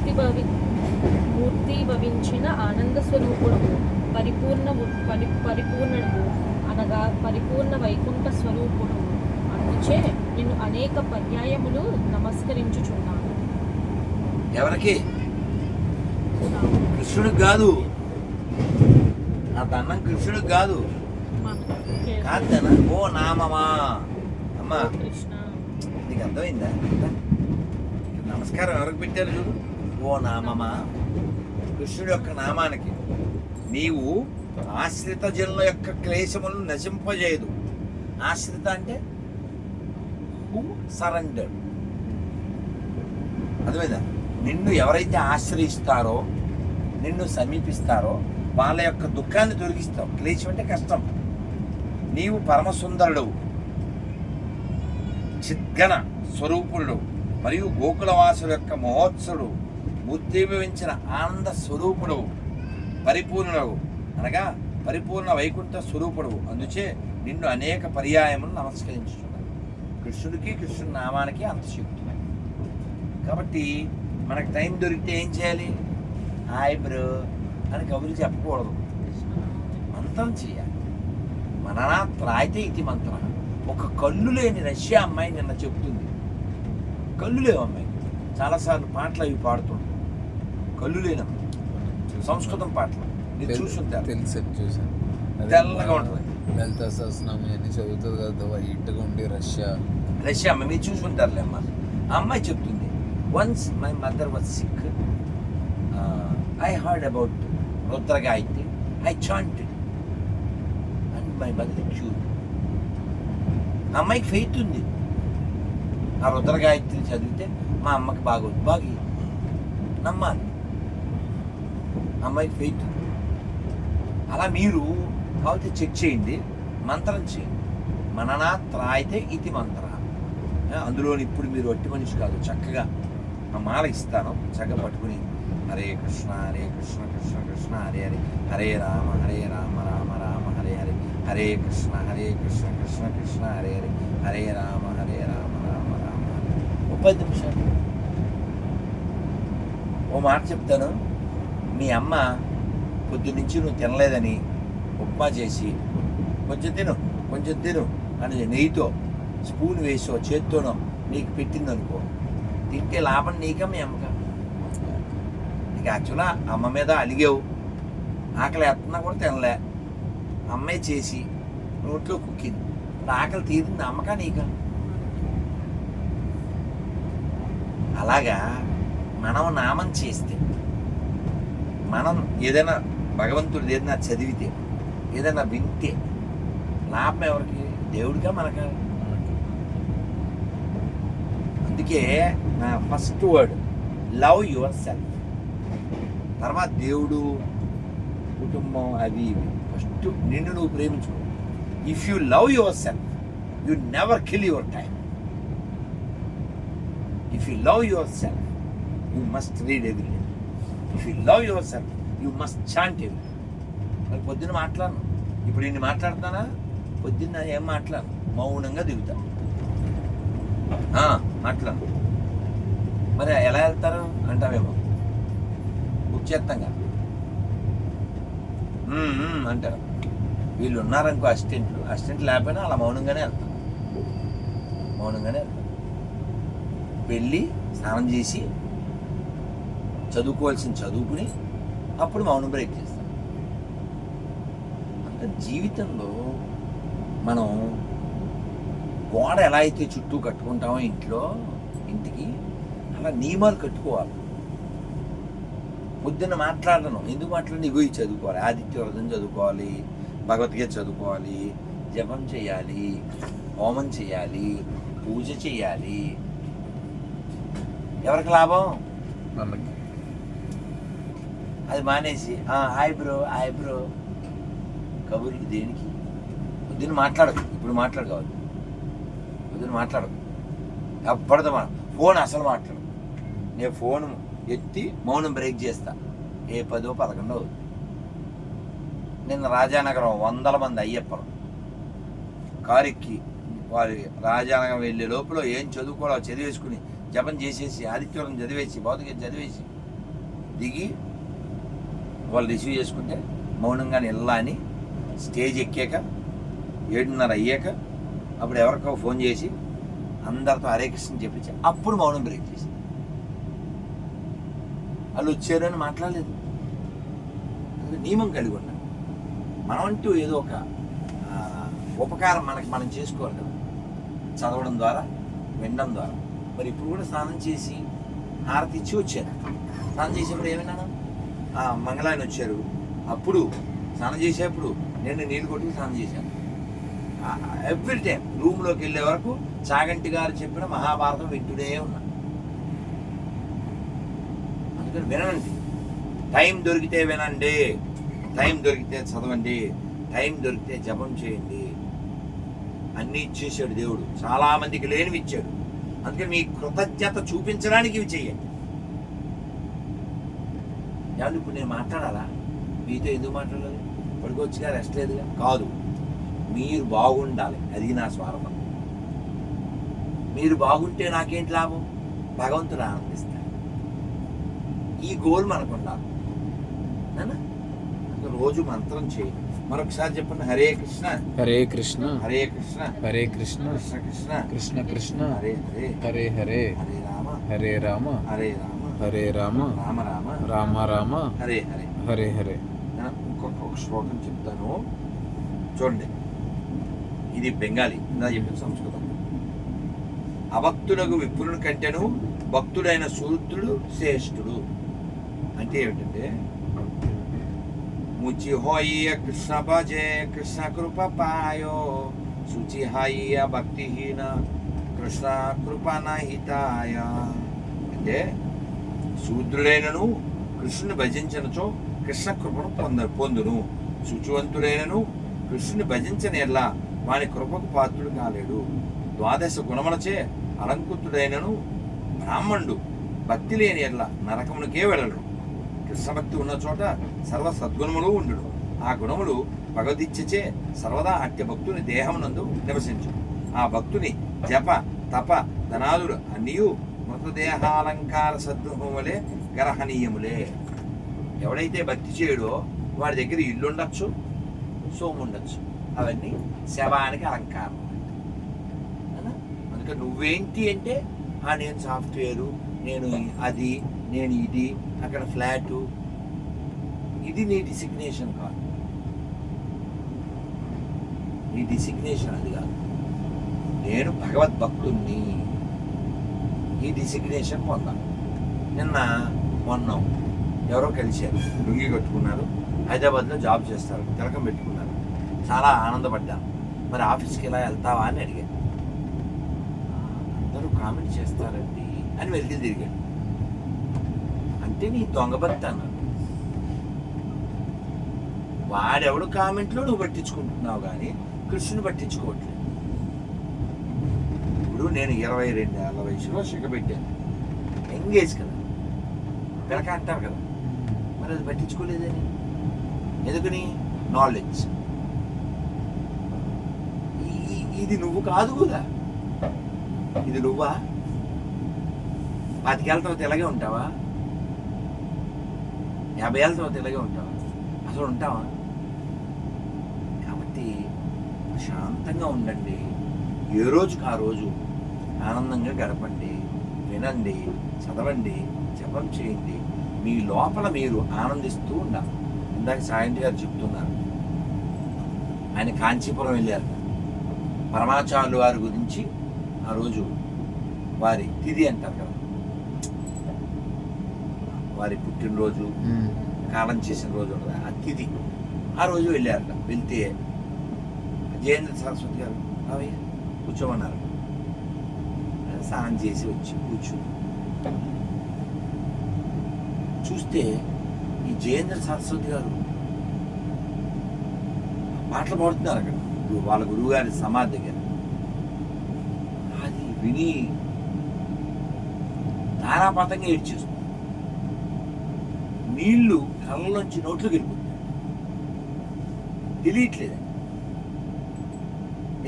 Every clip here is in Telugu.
మూర్తి భవి మూర్తి భవించిన ఆనంద స్వరూపుడు పరిపూర్ణ పరి పరిపూర్ణుడు అనగా పరిపూర్ణ వైకుంఠ స్వరూపుడు. అందుచే నిన్ను అనేక పర్యాయములు నమస్కరించుచున్నాను. ఎవరికి? కృష్ణుడికి కాదు. నా తన్నం కృష్ణుడికి కాదు. కాదనా ఓ నామమా. అమ్మా. కృష్ణ. నీకు అర్థమైందా? నమస్కారం ఎవరికి పెట్టారు చూడు. ఓ నామమా? కృష్ణుడి యొక్క నామానికి నీవు ఆశ్రిత జనుల యొక్క క్లేశములను నశింపజేయదు. ఆశ్రిత అంటే హూ సరెండర్ అర్థమైందా? నిన్ను ఎవరైతే ఆశ్రయిస్తారో నిన్ను సమీపిస్తారో వాళ్ళ యొక్క దుఃఖాన్ని తొలగిస్తావు. క్లేశం అంటే కష్టం. నీవు పరమసుందరుడు చిద్గణ స్వరూపుడు మరియు గోకులవాసుల యొక్క మహోత్సవుడు ఉద్దీభవించిన ఆనంద స్వరూపుడవు పరిపూర్ణుడవు. అనగా పరిపూర్ణ వైకుంఠ స్వరూపుడవు అందుచే నిన్ను అనేక పర్యాయములు నమస్కరించుతున్నాడు కృష్ణుడికి కృష్ణుడి నామానికి అంత శక్తి కాబట్టి మనకు టైం దొరికితే ఏం చేయాలి? హాయ్ బ్రో అని కబుర్లు చెప్పకూడదు. మంత్రం చేయాలి. మననా త్రాయితే ఇది మంత్ర. ఒక కళ్ళు లేని రష్యా అమ్మాయి నిన్న చెప్తుంది కళ్ళు లేవు అమ్మాయి. చాలాసార్లు పాటలు అవి పాడుతుంది కళ్ళు లేని సంస్కృతం పాటలు. మీరు చూసుంటారు తెలుసు చూసాను తెల్లగా ఉంటుంది. లలిత సహస్రనామం అన్ని చదువుతుంది కదా వైట్గా ఉండి రష్యా. రష్యా అమ్మాయి మీరు చూసుంటారులే అమ్మ ఆ అమ్మాయి చెప్తుంది once my mother was sick I heard about Rudra Gayatri I chanted and my mother cure అమ్మాయికి ఫెయిత్ ఉంది. ఆ రుద్ర గాయత్రి చదివితే మా అమ్మకి బాగోదు. బాగి నమ్మాలి. అమ్మాయి ఫెయిత్. అలా మీరు కావాల్సి చెక్ చేయండి మంత్రం చేయండి. మననా త్రాయితే ఇది మంత్ర. అందులో అందులోని ఇప్పుడు మీరు వట్టి మనిషి కాదు చక్కగా ఆ మాల ఇస్తాను చక్కగా పట్టుకుని హరే కృష్ణ హరే కృష్ణ కృష్ణ కృష్ణ హరే హరే హరే రామ హరే రామ రామ రామ హరే హరే హరే కృష్ణ హరే కృష్ణ కృష్ణ కృష్ణ హరే హరే హరే రామ హరే రామ రామ రామ. ముప్పై నిమిషాలు. ఓ మాట చెప్తాను. మీ అమ్మ పొద్దు నుంచి నువ్వు తినలేదని ఉప్మా చేసి కొంచెం తిను కొంచెం తిను అని నెయ్యితో స్పూన్ వేసో చేత్తోనో నీకు పెట్టిందనుకో తింటే లాభం నీక మీ అమ్మక? నీకు యాక్చువల్గా అమ్మ మీద అలిగావు. ఆకలి ఎత్తున్నా కూడా తినలే. అమ్మే చేసి నోట్లో కుక్కింది. ఆకలి తీరింది అమ్మకా నీక? అలాగా మనం నామం చేస్తే మనం ఏదైనా భగవంతుడు ఏదైనా చదివితే ఏదైనా వింటే లాభం ఎవరికి? దేవుడిగా మనక. అందుకే నా first word love yourself. తర్వాత దేవుడు కుటుంబం అవి ఇవి. ఫస్ట్ నిన్ను నువ్వు ప్రేమించుకో. If you love yourself you never kill your time if you love yourself you must read every if you love yourself you must chant ఇవ్ మరి పొద్దున్న మాట్లాడను. ఇప్పుడు నేను మాట్లాడుతానా పొద్దున్న ఏం మాట్లాడను. మౌనంగా దిగుతా. ఆ, మరి ఎలా వెళ్తారు? అంటావేమో. ఉచ్చేత్తంగా. అంటారు. వీళ్ళు ఉన్నారనుకో అసిస్టెంట్లు. అసిస్టెంట్ లేకపోయినా అలా మౌనంగానే వెళ్తాం. మౌనంగానే వెళ్తాం. వెళ్ళి స్నానం చేసి చదువుకోవాల్సిన చదువుకుని అప్పుడు మౌనం బ్రేక్ చేస్తాం. అంటే జీవితంలో మనం గోడ ఎలా అయితే చుట్టూ కట్టుకుంటామో ఇంట్లో ఇంటికి అలా నియమాలు కట్టుకోవాలి. పొద్దున్న మాట్లాడను. ఎందుకు మాట్లాడిన? ఇగో చదువుకోవాలి. ఆదిత్య వ్రతం చదువుకోవాలి. భగవద్గీత చదువుకోవాలి. జపం చేయాలి. హోమం చేయాలి. పూజ చేయాలి. ఎవరికి లాభం? మనకి అది మానేసి హాయ్ బ్రో హాయ్ బ్రో. కబుర్లు దేనికి? పొద్దున్న మాట్లాడదు ఇప్పుడు మాట్లాడు కావాలి పొద్దున్న మాట్లాడదు ఎప్పటితో మనం ఫోన్ అసలు మాట్లాడు నేను ఫోన్ ఎత్తి మౌనం బ్రేక్ చేస్తా. ఏ పదో పదకొండో నిన్న రాజానగరం వందల మంది అయ్యప్పరు కారు ఎక్కి వారి రాజానగరం వెళ్ళే లోపల ఏం చదువుకోవాలో చదివేసుకుని జపం చేసేసి ఆదిత్యవరం చదివేసి భౌతిక చదివేసి దిగి వాళ్ళు రిసీవ్ చేసుకుంటే మౌనంగా నిల్లా అని స్టేజ్ ఎక్కాక ఏడున్నర అయ్యాక అప్పుడు ఎవరికో ఫోన్ చేసి అందరితో హరే కృష్ణ చెప్పించి అప్పుడు మౌనం బ్రేక్ చేసి. వాళ్ళు వచ్చారు అని మాట్లాడలేదు. నియమం కలిగి ఉన్నాం. మనమంటూ ఏదో ఒక ఉపకారం మనకి మనం చేసుకోవాలి కదా. చదవడం ద్వారా వినడం ద్వారా. మరి ఇప్పుడు కూడా స్నానం చేసి హారతి ఇచ్చి వచ్చాను స్నానం చేసేప్పుడు ఏమన్నాను మంగళాయన వచ్చారు. అప్పుడు స్నానం చేసేప్పుడు నేను నీళ్ళు కొట్టుకు స్నానం చేశాను. ఎవ్రీ టైం రూమ్లోకి వెళ్ళే వరకు చాగంటి గారు చెప్పిన మహాభారతం వింటూనే ఉన్నా. అందుకని వినండి. టైం దొరికితే వినండి. టైం దొరికితే చదవండి. టైం దొరికితే జపం చేయండి. అన్నీ ఇచ్చేసాడు దేవుడు. చాలామందికి లేనివి ఇచ్చాడు. అందుకని మీ కృతజ్ఞత చూపించడానికి ఇవి చెయ్యండి ఏమండి ఇప్పుడు నేను మాట్లాడాలా? మీతో ఎందుకు మాట్లాడాలి? పడుకోవచ్చుగా రెస్ట్ లేదుగా? కాదు. మీరు బాగుండాలి. అది నా స్వార్థం. మీరు బాగుంటే నాకేంటి లాభం? భగవంతుడు ఆనందిస్తాడు. ఈ గోల్ మనకు ఉండాలి రోజు మంత్రం చేయి. మరొకసారి చెప్పండి. హరే కృష్ణ. హరే కృష్ణ. హరే కృష్ణ. హరే కృష్ణ. కృష్ణ కృష్ణ. కృష్ణ కృష్ణ. హరే హరే. హరే హరే. హరే రామ. హరే రామ. హరే రామ. హరే రామ రామ రామ రామ రామ హరే హరే. హరే హరే. ఇంకొక శ్లోకం చెప్తాను. చూడండి. ఇది బెంగాలీ. ఇందా చెప్పిన సంస్కృతం. అభక్తులకు విప్రుని కంటేను భక్తుడైన శూద్రుడు శ్రేష్ఠుడు. అంటే ఏమిటంటే ముచి హోయ్య కృష్ణ భజే కృష్ణ కృప పాయో శుచి హాయ్య భక్తిహీన కృష్ణ కృప నహితాయ. అంటే శూద్రుడైనను కృష్ణుని భజించినచో కృష్ణ కృపను పొంద పొందును. శుచివంతుడైనను కృష్ణుని భజించని ఎల్లా వాని కృపకు పాత్రుడు కాలేడు. ద్వాదశ గుణములచే అలంకృతుడైనను బ్రాహ్మణుడు భక్తి లేని ఎడ్ల నరకమునికే వెళ్ళడు. కృష్ణ భక్తి ఉన్న చోట సర్వ సద్గుణములు ఉండడు ఆ గుణములు భగవదిచ్చచే సర్వదా అట్య భక్తుని దేహమునందు నివసించు ఆ భక్తుని జప తప ధనాదులు అన్నీ మృతదేహాలంకార సద్గుణములే గ్రహణీయములే. ఎవడైతే భక్తి చేయడో వాడి దగ్గర ఇల్లు ఉండొచ్చు సోము ఉండొచ్చు అవన్నీ శవానికి అలంకారం అందుకే నువ్వేంటి అంటే ఆ నేను సాఫ్ట్వేరు నేను అది నేను ఇది అక్కడ ఫ్లాటు. ఇది నీ డిసిగ్నేషన్ కాదు. నీ డిసిగ్నేషన్ అది కాదు. నేను భగవద్భక్తుణ్ణి. ఈ డిసిగ్నేషన్ పొందాను నిన్న మొన్న ఎవరో కలిశారు లుంగి కట్టుకున్నారు హైదరాబాద్లో జాబ్ చేస్తారు తిలకం పెట్టుకున్నారు. చాలా ఆనందపడ్డాను మరి ఆఫీస్కి ఎలా వెళ్తావా అని అడిగాను అందరూ కామెంట్ చేస్తారండి అని వెళ్ళి తిరిగాడు. అంటే నీ దొంగ అన్నాడు. వాడెవడు కామెంట్లో నువ్వు పట్టించుకుంటున్నావు కానీ కృష్ణుని పట్టించుకోవట్లేదు. ఇప్పుడు నేను ఇరవై రెండు ఏళ్ళ వయసులో శిఖ పెట్టాను. ఎంగేజ్ కదా. పిలక అంటారు కదా. మరి అది పట్టించుకోలేదని? ఎందుకని? నాలెడ్జ్ ఇది నువ్వు కాదు కూడా ఇది నువ్వా? పాతికేళ్ళ తర్వాత ఇలాగే ఉంటావా? యాభై ఏళ్ళ తర్వాత ఇలాగే ఉంటావా? అసలు ఉంటావా? కాబట్టి ప్రశాంతంగా ఉండండి. ఏ రోజుకి ఆ రోజు ఆనందంగా గడపండి వినండి చదవండి జపం చేయండి. మీ లోపల మీరు ఆనందిస్తూ ఉండాలి. ఇందాక సాయంత్రం గారు చెప్తున్నారు. ఆయన కాంచీపురం వెళ్ళారు. పరమాచార్యులు వారి గురించి ఆ రోజు వారి తిథి అంటారు కదా. వారి పుట్టినరోజు కాలం చేసిన రోజు ఉండదు ఆ తిథి. ఆ రోజు వెళ్ళారట. వెళ్తే జయేంద్ర సరస్వతి గారు కూర్చోమన్నారు. స్నానం చేసి వచ్చి కూర్చుని చూస్తే ఈ జయేంద్ర సరస్వతి గారు పాటలు పాడుతున్నారు అక్కడ. వాళ్ళ గురువు గారి సమాధి దగ్గర. అది విని ధారాపాతంగా ఏడ్చేస్తుంది. నీళ్ళు కళ్ళలోంచి నోట్లు గెలుపుతుంది తెలియట్లేదు.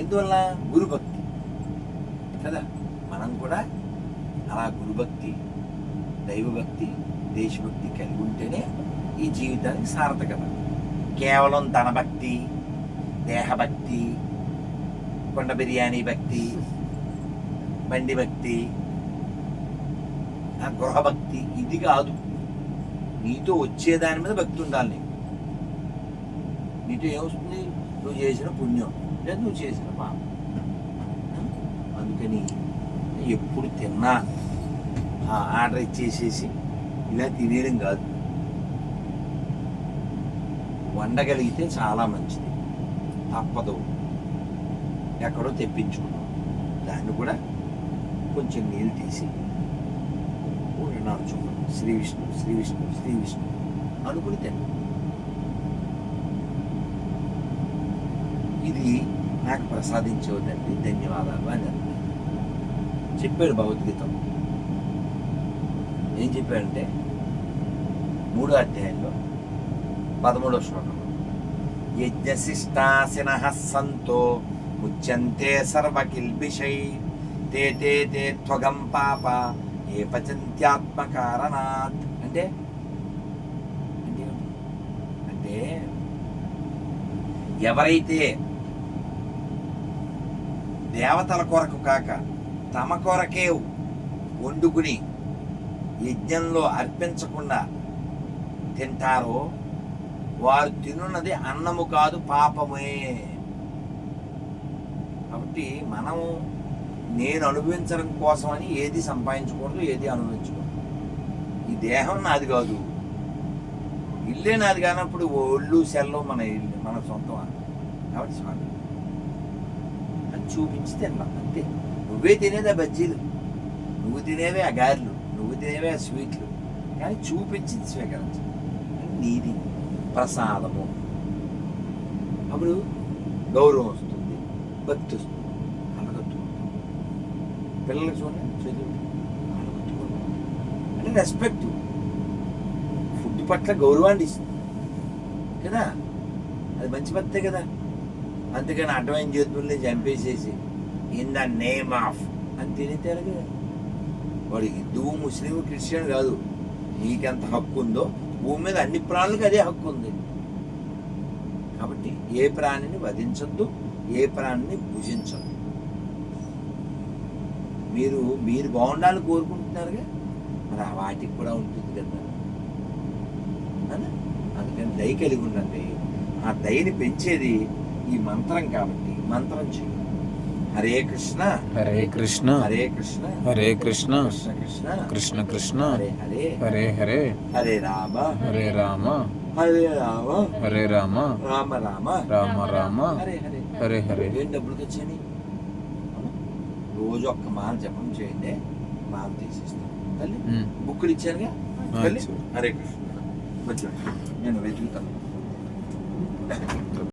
ఎందువల్ల గురుభక్తి. కదా? మనం కూడా అలా గురుభక్తి దైవభక్తి దేశభక్తి కలిగి ఉంటేనే ఈ జీవితానికి సార్థకత. కేవలం ధనభక్తి దేహభక్తి కొండ బిర్యానీ భక్తి బండి భక్తి ఆ గృహభక్తి ఇది కాదు. నీతో వచ్చే దాని మీద భక్తి ఉండాలి నీకు. నీతో ఏమొస్తుంది? నువ్వు చేసిన పుణ్యం. లేదు నువ్వు చేసిన పాపం. అందుకని ఎప్పుడు తిన్నా ఆ ఆర్డర్ ఇచ్చేసేసి ఇలా తినేయడం కాదు. వండగలిగితే చాలా మంచిది. తప్పదు. ఎక్కడో తెప్పించుకున్నాం దాన్ని కూడా కొంచెం నీళ్ళు తీసి నాలుగు శ్రీ విష్ణు శ్రీ విష్ణు శ్రీ విష్ణు అనుకుని తిన్నాం ఇది నాకు ప్రసాదించవు ధన్యవాదాలు అని చెప్పాడు భగవద్గీత. ఏం చెప్పాడంటే మూడో అధ్యాయంలో పదమూడో శ్లోకం. యజ్ఞశిష్టాసిన సంతో ముచ్యంతే సర్వకిల్బిషై తే తే తే త్వగం పాప ఏ పచంత్యాత్మకారణాత్. అంటే అంటే అంటే ఎవరైతే దేవతల కొరకు కాక తమ కొరకే వండుకుని యజ్ఞంలో అర్పించకుండా తింటారో వారు తినున్నది అన్నము కాదు పాపమే. కాబట్టి మనం నేను అనుభవించడం కోసమని ఏది సంపాదించకూడదు ఏది అనుభవించకూడదు. ఈ దేహం నాది కాదు. ఇల్లే నాది కానప్పుడు ఒళ్ళు సెల్లు మన ఇల్లు మన సొంతం కాబట్టి స్వామి అది చూపించి తిన్నాం అంతే. నువ్వే తినేది ఆ బజ్జీలు? నువ్వు తినేవే ఆ గారెలు నువ్వు తినేవే ఆ స్వీట్లు. కానీ చూపించింది స్వీకరించు నీది. ప్రసాదము. అప్పుడు గౌరవం వస్తుంది భక్తి వస్తుంది అలగట్టుకుంటాం పిల్లలు చూడండి చదువు అలగట్టుకుంటాం అంటే రెస్పెక్ట్ ఫుడ్ పట్ల గౌరవాన్ని ఇస్తుంది. కదా? అది మంచి పద్ధతే కదా? అందుకని అడ్వైన్ చేతుల్ని చంపేసేసి ఇన్ ద నేమ్ ఆఫ్ అని కదా వాడు హిందువు ముస్లిం క్రిస్టియన్ కాదు. నీకెంత హక్కు ఉందో భూమి మీద అన్ని ప్రాణులకు అదే హక్కు ఉంది. కాబట్టి ఏ ప్రాణిని వధించొద్దు ఏ ప్రాణిని భుజించొద్దు. మీరు మీరు బాగుండాలని కోరుకుంటున్నారుగా? మరి ఆ వాటికి కూడా ఉంటుంది కదా? అందుకని దయ కలిగి ఉండండి. ఆ దయని పెంచేది ఈ మంత్రం కాబట్టి మంత్రం చేయండి హరే కృష్ణ. హరే కృష్ణ. హరే కృష్ణ. హరే కృష్ణ. కృష్ణ కృష్ణ. కృష్ణ హరే హరే. హరే రామ. హరే రామ. హరే రామ. హరే రామ. రామ రామ. రామ రామ. హరే హరే. హరే ఏం డబ్బులు తెచ్చని రోజు ఒక్క మాల జపం చేయండి. మాల తీసేస్తాం. తల్లి ఉమ్. బుక్కులు ఇచ్చానుగా తల్లి. హరే కృష్ణ. నేను వెతుకుతాను